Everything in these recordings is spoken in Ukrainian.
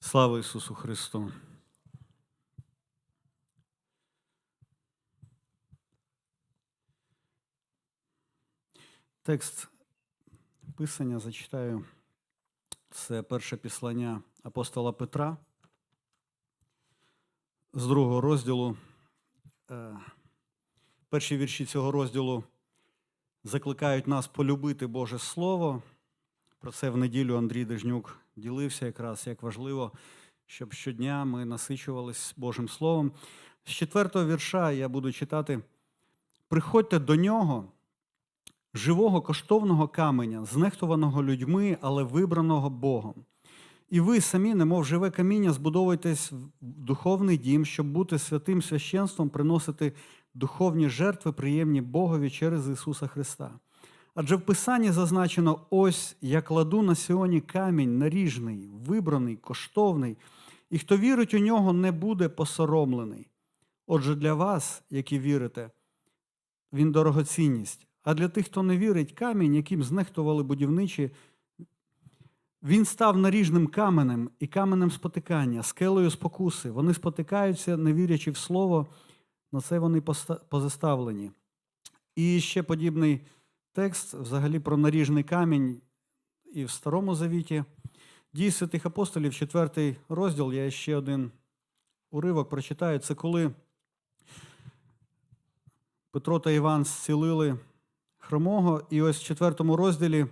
Слава Ісусу Христу! Текст Писання зачитаю. Це перше післання апостола Петра з другого розділу. Е, Перші вірші цього розділу закликають нас полюбити Боже Слово. Про це в неділю Андрій Дежнюк ділився якраз як важливо, щоб щодня ми насичувались Божим Словом. З четвертого вірша я буду читати: приходьте до нього, живого коштовного каменя, знехтуваного людьми, але вибраного Богом. І ви самі, немов живе каміння, збудовуєтесь в духовний дім, щоб бути святим священством, приносити духовні жертви, приємні Богові через Ісуса Христа. Адже в Писанні зазначено: ось я кладу на сіоні камінь наріжний, вибраний, коштовний, і хто вірить у нього, не буде посоромлений. Отже, для вас, які вірите, він дорогоцінність. А для тих, хто не вірить, камінь, яким знехтували будівничі, він став наріжним каменем і каменем спотикання, скелею спокуси. Вони спотикаються, не вірячи в слово, на це вони позаставлені. І ще подібний текст взагалі про наріжний камінь і в Старому Завіті. Дії святих апостолів, четвертий розділ, я ще один уривок прочитаю. Це коли Петро та Іван зцілили хромого, і ось в четвертому розділі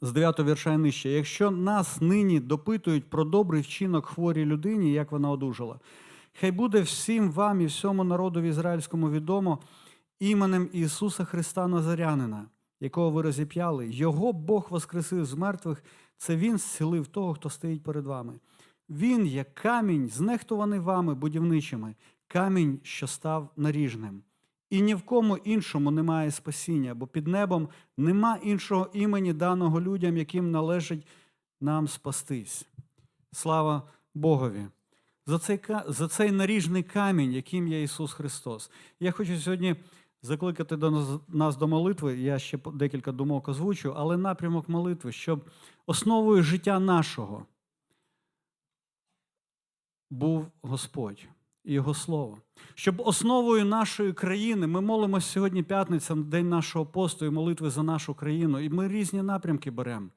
з 9 вірша і нижче. Якщо нас нині допитують про добрий вчинок хворій людині, як вона одужала, хай буде всім вам і всьому народу ізраїльському відомо іменем Ісуса Христа Назарянина, якого ви розіп'яли. Його Бог воскресив з мертвих, це Він зцілив того, хто стоїть перед вами. Він є камінь, знехтуваний вами будівничими, камінь, що став наріжним. І ні в кому іншому немає спасіння, бо під небом нема іншого імені даного людям, яким належить нам спастись. Слава Богові! За цей, за цей наріжний камінь, яким є Ісус Христос. Я хочу сьогодні закликати до нас, нас до молитви. Я ще декілька думок озвучу, але напрямок молитви, щоб основою життя нашого був Господь і Його Слово. Щоб основою нашої країни ми молимося сьогодні п'ятниця, день нашого посту і молитви за нашу країну. І ми різні напрямки беремо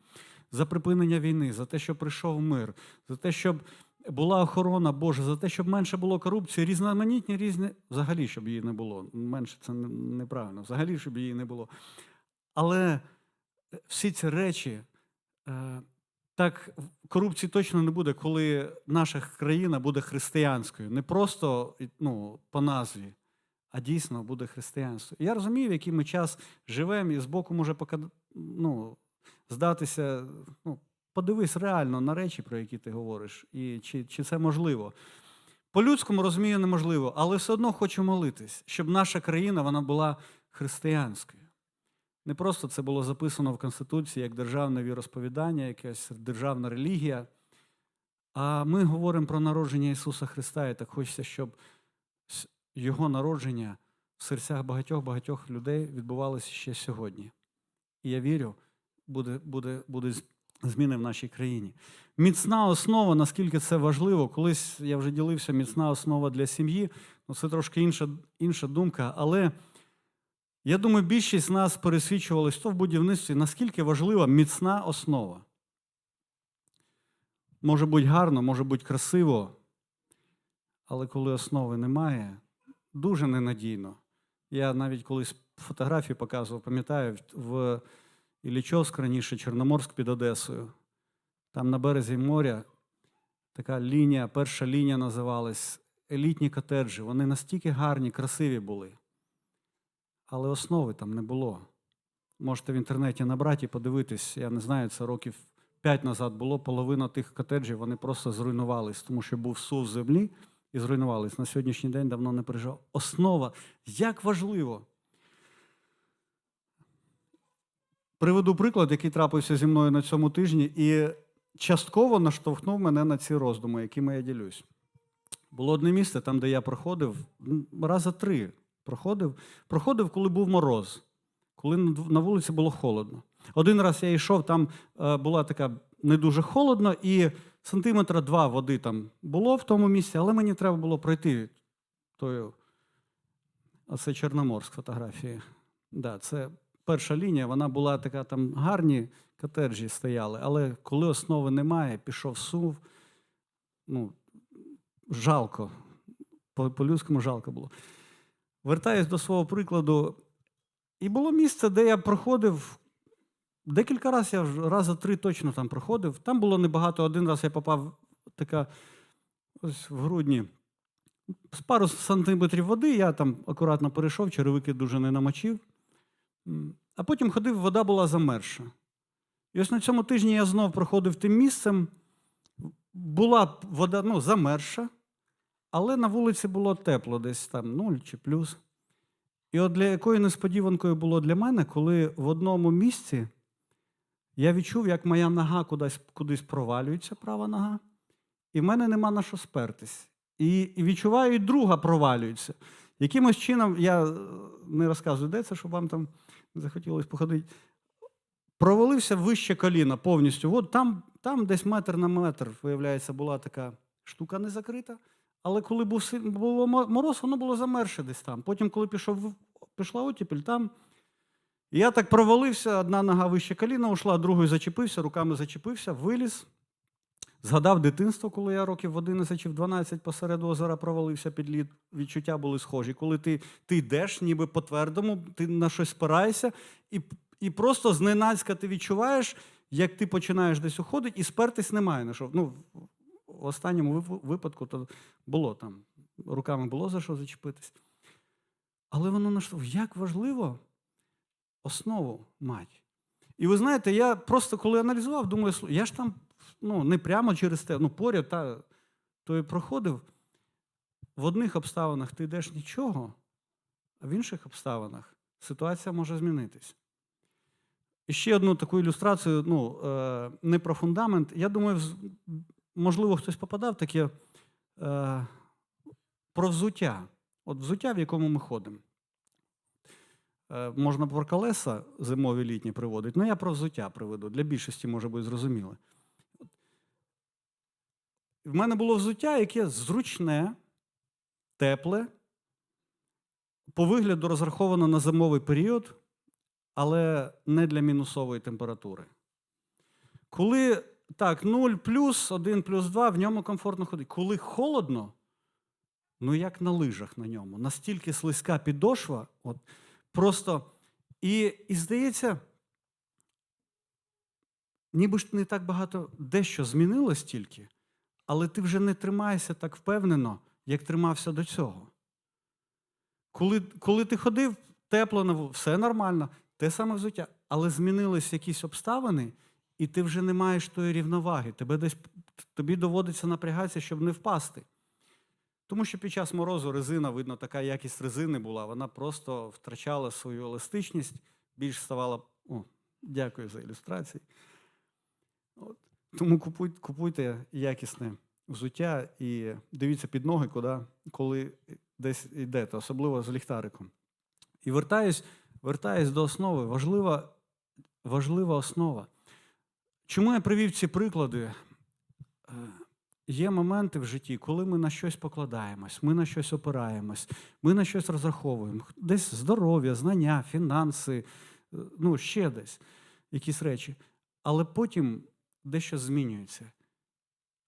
за припинення війни, за те, щоб прийшов мир, за те, щоб була охорона Божа, за те, щоб менше було корупції, різноманітні різні, взагалі, щоб її не було. Менше це неправильно, взагалі, щоб її не було. Але всі ці речі. е, Так, корупції точно не буде, коли наша країна буде християнською. Не просто ну, по назві, а дійсно буде християнство. Я розумію, в який ми час живемо, і збоку може пока, ну, здатися. Ну, подивись реально на речі, про які ти говориш, і чи, чи це можливо. По-людському розумію, неможливо, але все одно хочу молитись, щоб наша країна вона була християнською. Не просто це було записано в Конституції як державне віросповідання, якась державна релігія. А ми говоримо про народження Ісуса Христа, і так хочеться, щоб Його народження в серцях багатьох-багатьох людей відбувалося ще сьогодні. І я вірю, буде, буде, буде зміни в нашій країні. Міцна основа, наскільки це важливо, колись я вже ділився, міцна основа для сім'ї, ну це трошки інша, інша думка, але. Я думаю, більшість з нас пересвідчувалися то в будівництві, наскільки важлива міцна основа. Може бути гарно, може бути красиво, але коли основи немає, дуже ненадійно. Я навіть колись фотографії показував, пам'ятаю, в Іллічовськ раніше Чорноморськ під Одесою. Там на березі моря така лінія, перша лінія називалась елітні котеджі. Вони настільки гарні, красиві були але основи там не було. Можете в інтернеті набрати і подивитись, я не знаю, це років 5 назад було, половина тих котеджів вони просто зруйнувались, тому що був сув землі і зруйнувались. На сьогоднішній день давно не пережив. Основа, як важливо. Приведу приклад, який трапився зі мною на цьому тижні, і частково наштовхнув мене на ці роздуми, якими я ділюсь. Було одне місце, там, де я проходив, раза три проходив. Проходив, коли був мороз, коли на вулиці було холодно. Один раз я йшов, там е, була така не дуже холодно, і сантиметра два води там було в тому місці, але мені треба було пройти тою. А це Чорноморськ фотографії. Да, це перша лінія, вона була така, там гарні котеджі стояли, але коли основи немає, пішов сув, ну, жалко. По- По-людському жалко було. Вертаюсь до свого прикладу. І було місце, де я проходив. Декілька разів я рази три точно там проходив. Там було небагато. Один раз я попав така ось в грудні. З пару сантиметрів води, я там акуратно перейшов, черевики дуже не намочив. А потім ходив, вода була замерша. І ось на цьому тижні я знов проходив тим місцем. Була вода ну, замерша, але на вулиці було тепло, десь там 0 чи плюс. І от для якою несподіванкою було для мене, коли в одному місці я відчув, як моя нога кудись, кудись провалюється, права нога, і в мене нема на що спертись. І, і відчуваю, і друга провалюється. Якимось чином, я е, не розказую, де це, щоб вам там захотілося походити. Провалився вище коліна повністю. От там, там десь метр на метр, виявляється, була така штука не закрита. Але коли був було мороз, воно було замерше десь там. Потім, коли пішов, пішла оттепель, там. Я так провалився, одна нога вище коліна ушла, другою зачепився, руками зачепився, виліз. Згадав дитинство, коли я років в 11 чи в 12 посеред озера провалився під лід. Відчуття були схожі. Коли ти, ти йдеш, ніби по твердому, ти на щось спираєшся, і, і просто зненацька ти відчуваєш, як ти починаєш десь уходити, і спертись немає на що. Ну, в останньому випадку то було там, руками було за що зачепитись. Але воно нашло, як важливо основу мати. І ви знаєте, я просто коли аналізував, думаю, я ж там ну, не прямо через те, ну поряд та, то і проходив. В одних обставинах ти йдеш нічого, а в інших обставинах ситуація може змінитись. І ще одну таку ілюстрацію, ну, е, не про фундамент. Я думаю, можливо, хтось попадав таке е, про взуття. От взуття, в якому ми ходимо. Е, можна про колеса зимові літні приводити, але я про взуття приведу. Для більшості може бути зрозуміло. В мене було взуття, яке зручне, тепле, по вигляду розраховано на зимовий період, але не для мінусової температури. Коли так, 0 плюс, 1 плюс 2, в ньому комфортно ходити. Коли холодно, ну як на лижах на ньому, настільки слизька підошва, от, просто. І, і здається, ніби ж не так багато дещо змінилось тільки, але ти вже не тримаєшся так впевнено, як тримався до цього. Коли, коли ти ходив тепло, все нормально, те саме взуття, але змінились якісь обставини, і ти вже не маєш тої рівноваги. Тебе десь, тобі доводиться напрягатися, щоб не впасти. Тому що під час морозу резина, видно, така якість резини була, вона просто втрачала свою еластичність, більш ставала. О, дякую за ілюстрації. От. Тому купуйте, купуйте якісне взуття і дивіться під ноги, куди, коли десь йдете, особливо з ліхтариком. І вертаюсь, вертаюсь до основи. Важлива, важлива основа. Чому я привів ці приклади? Е, Є моменти в житті, коли ми на щось покладаємось, ми на щось опираємось, ми на щось розраховуємо. Десь здоров'я, знання, фінанси, е, ну, ще десь якісь речі. Але потім дещо змінюється.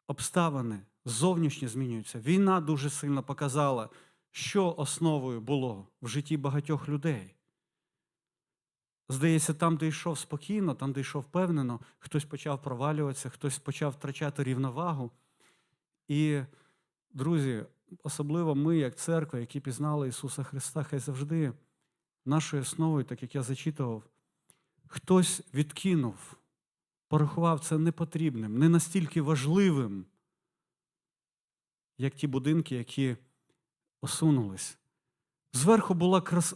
Обставини зовнішні змінюються. Війна дуже сильно показала, що основою було в житті багатьох людей. Здається, там, де йшов спокійно, там, де йшов впевнено, хтось почав провалюватися, хтось почав втрачати рівновагу. І, друзі, особливо ми, як церква, які пізнали Ісуса Христа, хай завжди нашою основою, так як я зачитував, хтось відкинув, порахував це непотрібним, не настільки важливим, як ті будинки, які осунулись. Зверху була крас...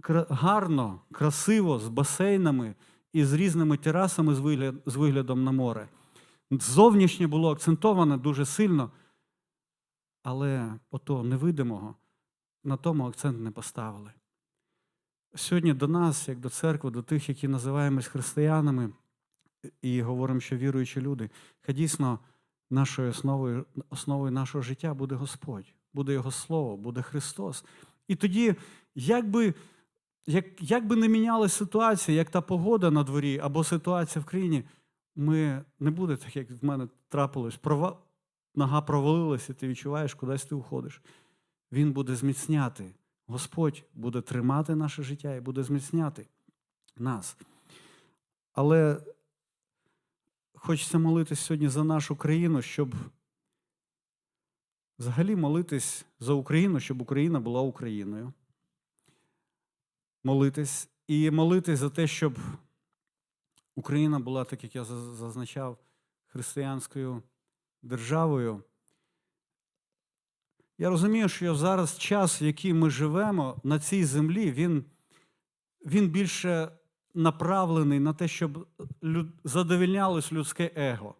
кра- гарно, красиво, з басейнами і з різними терасами з, вигляд... з виглядом на море. Зовнішнє було акцентоване дуже сильно, але ото невидимого на тому акцент не поставили. Сьогодні до нас, як до церкви, до тих, які називаємось християнами, і говоримо, що віруючі люди, хай дійсно нашою основою, основою нашого життя буде Господь, буде Його Слово, буде Христос. І тоді, як би, як, як би не мінялася ситуація, як та погода на дворі або ситуація в країні, ми не буде так, як в мене трапилось. Прова... Нога провалилася, ти відчуваєш, кудись ти уходиш. Він буде зміцняти. Господь буде тримати наше життя і буде зміцняти нас. Але хочеться молитись сьогодні за нашу країну, щоб взагалі молитись за Україну, щоб Україна була Україною. Молитись і молитись за те, щоб Україна була, так як я зазначав, християнською державою. Я розумію, що зараз час, в який ми живемо на цій землі, він, він більше направлений на те, щоб задовільнялось людське его.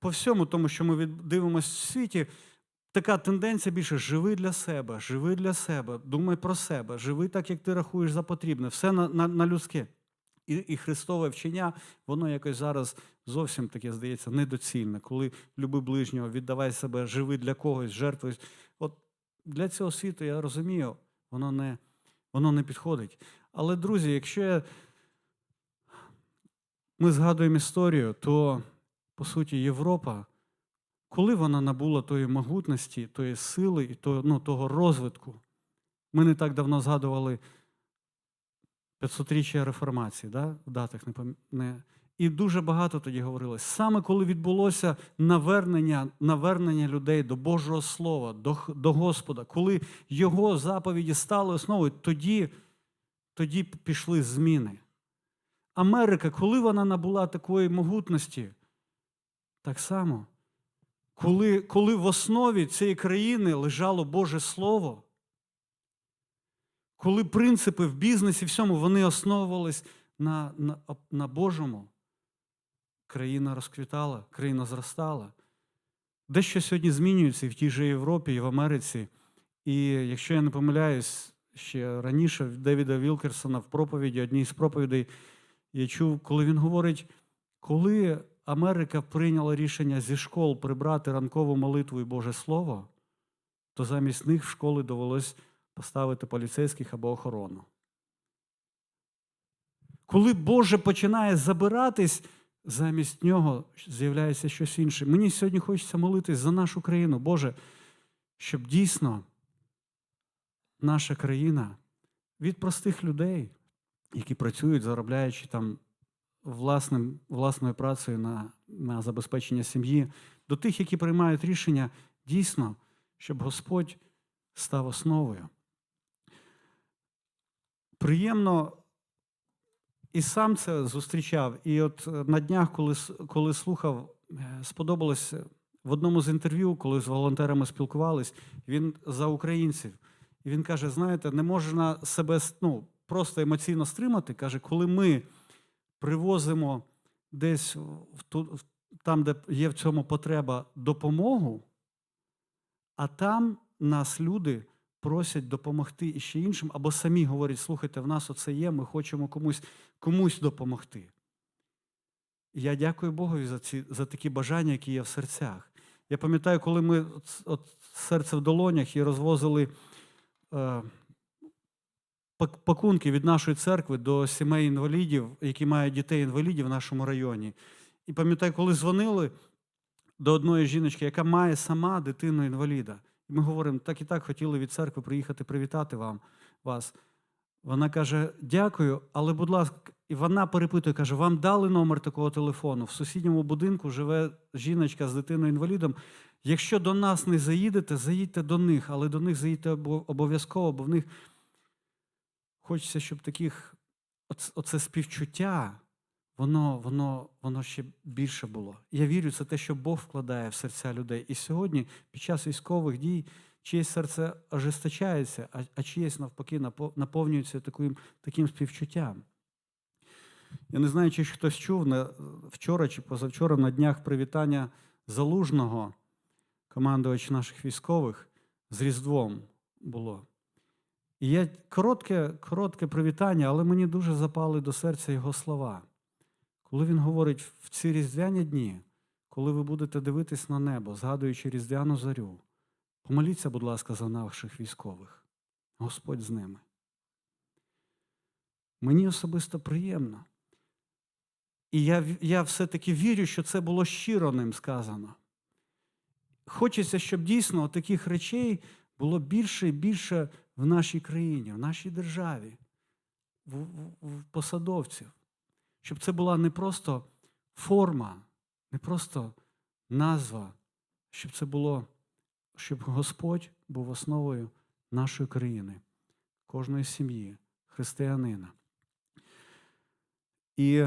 По всьому, тому що ми дивимося в світі, така тенденція більше живи для себе, живи для себе, думай про себе, живи так, як ти рахуєш за потрібне, все на, на, на людське. І, і Христове вчення, воно якось зараз зовсім таке здається недоцільне, коли люби ближнього, віддавай себе, живи для когось, жертвуй. От для цього світу я розумію, воно не, воно не підходить. Але, друзі, якщо я... ми згадуємо історію, то по суті Європа, коли вона набула тої могутності, тої сили і то, ну, того розвитку, ми не так давно згадували 500-річчя реформації, да? в датах не, пам-. І дуже багато тоді говорилось. Саме коли відбулося навернення, навернення людей до Божого Слова, до, до Господа, коли Його заповіді стали основою, тоді, тоді пішли зміни. Америка, коли вона набула такої могутності, так само, коли, коли в основі цієї країни лежало Боже Слово, коли принципи в бізнесі, всьому вони основувались на, на, на Божому, країна розквітала, країна зростала. Дещо сьогодні змінюється і в тій же Європі, і в Америці. І якщо я не помиляюсь, ще раніше Девіда Вілкерсона в проповіді, одній з проповідей, я чув, коли він говорить, коли Америка прийняла рішення зі школ прибрати ранкову молитву і Боже Слово, то замість них в школи довелось поставити поліцейських або охорону. Коли Боже починає забиратись, замість нього з'являється щось інше. Мені сьогодні хочеться молитись за нашу країну, Боже, щоб дійсно наша країна від простих людей, які працюють, заробляючи там власним, власною працею на, на забезпечення сім'ї, до тих, які приймають рішення, дійсно, щоб Господь став основою. Приємно і сам це зустрічав. І от е, на днях, коли, коли слухав, е, сподобалось е, в одному з інтерв'ю, коли з волонтерами спілкувались, він за українців. І він каже: знаєте, не можна себе ну, просто емоційно стримати. Каже, коли ми привозимо десь в ту, там, де є в цьому потреба, допомогу, а там нас люди просять допомогти іще іншим, або самі говорять: слухайте, в нас оце є, ми хочемо комусь, комусь допомогти. Я дякую Богові за, ці, за такі бажання, які є в серцях. Я пам'ятаю, коли ми от, от серце в долонях і розвозили е, пакунки від нашої церкви до сімей інвалідів, які мають дітей-інвалідів в нашому районі. І пам'ятаю, коли дзвонили до одної жіночки, яка має сама дитину-інваліда. І ми говоримо, так і так хотіли від церкви приїхати привітати вам, вас. Вона каже: дякую, але, будь ласка, і вона перепитує, каже: вам дали номер такого телефону. В сусідньому будинку живе жіночка з дитиною-інвалідом. Якщо до нас не заїдете, заїдьте до них, але до них заїдьте обо- обов'язково, бо в них хочеться, щоб таких оце співчуття, воно, воно, воно ще більше було. Я вірю, це те, що Бог вкладає в серця людей. І сьогодні, під час військових дій, чиєсь серце ожесточається, а, а чиєсь навпаки наповнюється таким, таким співчуттям. Я не знаю, чи хтось чув вчора чи позавчора на днях привітання залужного командувача наших військових з Різдвом було. І я коротке, коротке привітання, але мені дуже запали до серця його слова. Коли він говорить в ці різдвяні дні, коли ви будете дивитись на небо, згадуючи різдвяну зарю, помоліться, будь ласка, за наших військових. Господь з ними. Мені особисто приємно. І я, я все-таки вірю, що це було щиро ним сказано. Хочеться, щоб дійсно таких речей було більше і більше в нашій країні, в нашій державі, в, в, в посадовців. Щоб це була не просто форма, не просто назва, щоб це було, щоб Господь був основою нашої країни, кожної сім'ї, християнина. І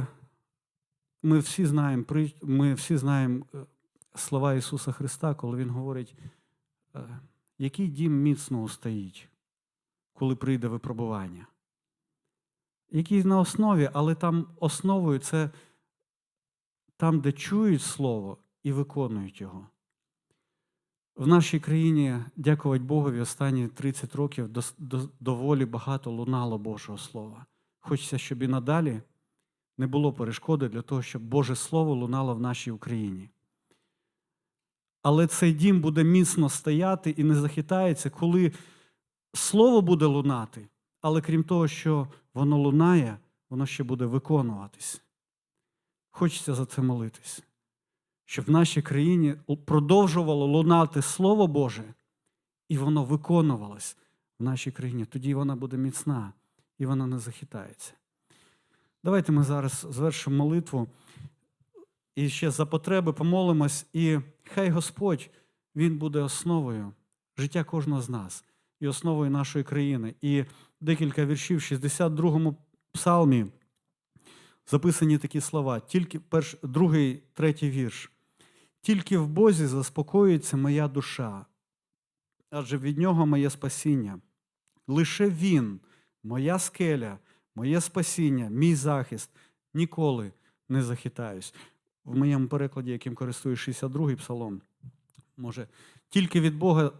ми всі знаємо, ми всі знаємо е, слова Ісуса Христа, коли Він говорить, е, який дім міцно устоїть, коли прийде випробування. Який на основі, але там основою це там, де чують Слово і виконують його. В нашій країні, дякувати Богові, останні 30 років доволі багато лунало Божого Слова. Хочеться, щоб і надалі не було перешкоди для того, щоб Боже Слово лунало в нашій Україні. Але цей дім буде міцно стояти і не захитається, коли Слово буде лунати, але крім того, що воно лунає, воно ще буде виконуватись. Хочеться за це молитись, щоб в нашій країні продовжувало лунати Слово Боже, і воно виконувалось в нашій країні. Тоді вона буде міцна і вона не захитається. Давайте ми зараз звершимо молитву і ще за потреби помолимось, і хай Господь Він буде основою життя кожного з нас і основою нашої країни. І декілька віршів в 62-му псалмі записані такі слова, тільки перш, другий, третій вірш. Тільки в Бозі заспокоюється моя душа, адже від нього моє спасіння. Лише Він, моя скеля, моє спасіння, мій захист, ніколи не захитаюсь. В моєму перекладі, яким користуюсь 62-й псалом, може, тільки від Бога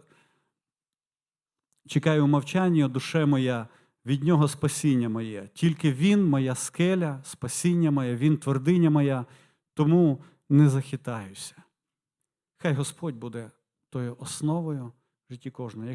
чекаю мовчання, душе моя, від нього спасіння моє. Тільки Він, моя скеля, спасіння моє, Він твердиня моя, тому не захитаюся. Хай Господь буде тою основою в житті кожного.